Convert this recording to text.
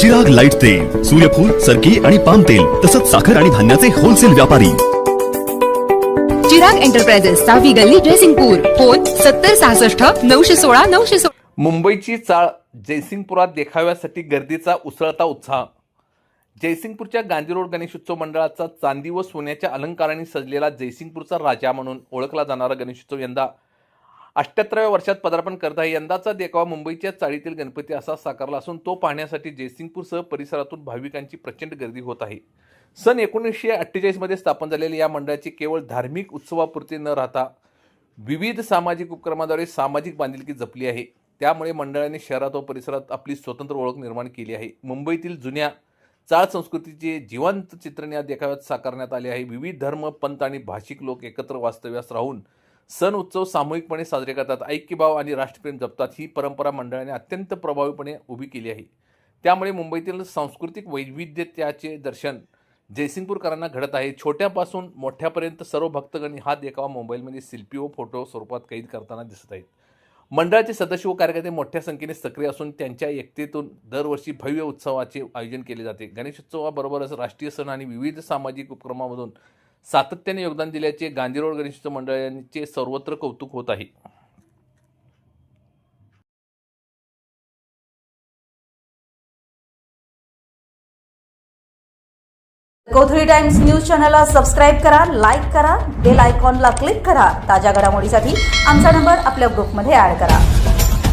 Chirag light तेल सूर्यफूल सरकी आणि पाम तेल तसंच साखर आणि धान्याचे होलसेल व्यापारी. चिराग एंटरप्राइजेस सहावी गल्ली जयसिंगपूर फोन सत्तर सहासष्ट नऊशे सोळा नऊशे सोळा. मुंबईची चाळ जयसिंगपुरात देखाव्यासाठी गर्दीचा उसळता उत्साह. जयसिंगपूरच्या गांधी रोड गणेशोत्सव मंडळाचा चांदी व सोन्याच्या अलंकारांनी सजलेला जयसिंगपूरचा राजा म्हणून ओळखला जाणारा गणेशोत्सव यंदा अठ्याहत्तराव्या वर्षात पदार्पण करत आहे यंदाचा देखावा मुंबईच्या चाळीतील गणपती असा साकारला असून तो पाहण्यासाठी जयसिंगपूरसह परिसरातून भाविकांची प्रचंड गर्दी होत आहे. सन एकोणीसशे अठ्ठेचाळीसमध्ये स्थापन झालेल्या या मंडळाची केवळ धार्मिक उत्सवापुरती न राहता विविध सामाजिक उपक्रमाद्वारे सामाजिक बांधिलकी जपली आहे. त्यामुळे मंडळाने शहरात व परिसरात आपली स्वतंत्र ओळख निर्माण केली आहे. मुंबईतील जुन्या चाळ संस्कृतीचे जिवंत चित्रण या देखाव्यात साकारण्यात आले आहे. विविध धर्म पंथ आणि भाषिक लोक एकत्र वास्तव्यास राहून सण उत्सव सामूहिकपणे साजरे करतात. ऐक्यभाव आणि राष्ट्रप्रेम जपतात. ही परंपरा मंडळाने अत्यंत प्रभावीपणे उभी केली आहे. त्यामुळे मुंबईतील सांस्कृतिक वैविध्यतेचे दर्शन जयसिंगपूरकरांना घडत आहे. छोट्यापासून मोठ्यापर्यंत सर्व भक्तगण हा देखावा मोबाईलमध्ये सेल्फी व फोटो स्वरूपात कैद करताना दिसत आहेत. मंडळाचे सदस्य व कार्यकर्ते मोठ्या संख्येने सक्रिय असून त्यांच्या एकतेतून दरवर्षी भव्य उत्सवाचे आयोजन केले जाते. गणेशोत्सवाबरोबरच राष्ट्रीय सण आणि विविध सामाजिक उपक्रमामधून सातत्याने योगदान दिल्याचे गांधी रोड गणेशोत्सव मंडळांचे सर्वत्र कौतुक होत आहे. कोथळी टाइम्स न्यूज चॅनलला सबस्क्राईब करा लाईक करा बेल आयकॉनला क्लिक करा. ताज्या घडामोडीसाठी आमचा नंबर आपल्या ग्रुपमध्ये ऍड करा.